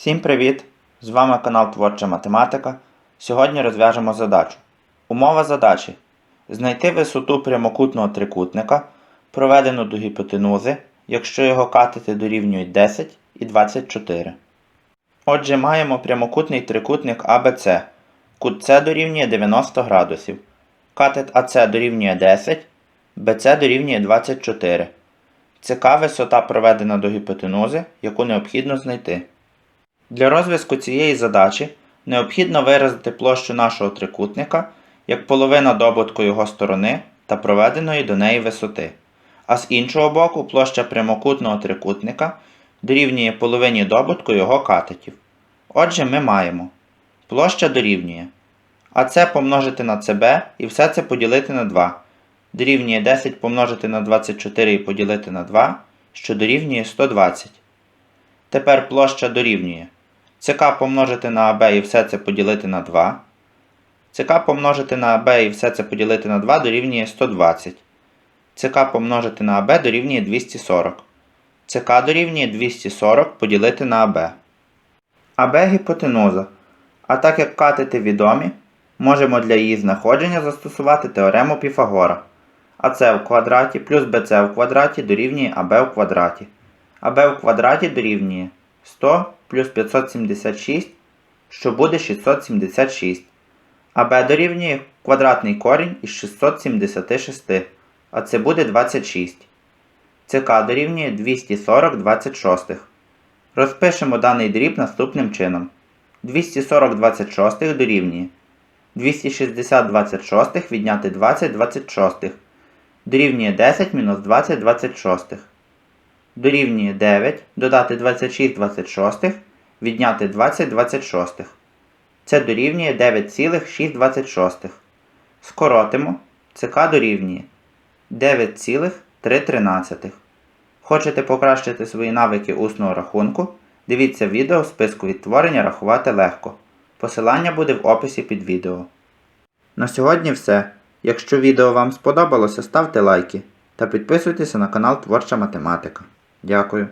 Всім привіт! З вами канал Творча Математика. Сьогодні розв'яжемо задачу. Умова задачі: знайти висоту прямокутного трикутника, проведену до гіпотенузи, якщо його катети дорівнюють 10 і 24. Отже, маємо прямокутний трикутник ABC. Кут С дорівнює 90 градусів. Катет АС дорівнює 10, БЦ дорівнює 24. ЦК висота проведена до гіпотенузи, яку необхідно знайти. Для розв'язку цієї задачі необхідно виразити площу нашого трикутника як половина добутку його сторони та проведеної до неї висоти, а з іншого боку площа прямокутного трикутника дорівнює половині добутку його катетів. Отже, ми маємо площа дорівнює АС помножити на СБ і все це поділити на 2. Дорівнює 10 помножити на 24 і поділити на 2, що дорівнює 120. Тепер площа дорівнює ЦК помножити на АБ і все це поділити на 2. ЦК помножити на АБ і все це поділити на 2 дорівнює 120. ЦК помножити на АБ дорівнює 240. ЦК дорівнює 240 поділити на АБ. АБ гіпотенуза. А так як катети відомі, можемо для її знаходження застосувати теорему Піфагора. АС в квадраті плюс БЦ в квадраті дорівнює АБ в квадраті. АБ в квадраті дорівнює 100 плюс 576, що буде 676. АБ дорівнює квадратний корінь із 676, а це буде 26. ЦК дорівнює 240 26. Розпишемо даний дріб наступним чином. 240 26 дорівнює 260 26 відняти 20 26 дорівнює 10 мінус 20 26 дорівнює 9, додати 26 26, відняти 20 26. Це дорівнює 9,626. Скоротимо. ЦК дорівнює 9,313. Хочете покращити свої навики усного рахунку? Дивіться відео в списку відтворення рахувати легко. Посилання буде в описі під відео. На сьогодні все. Якщо відео вам сподобалося, ставте лайки та підписуйтеся на канал Творча Математика. Дякую.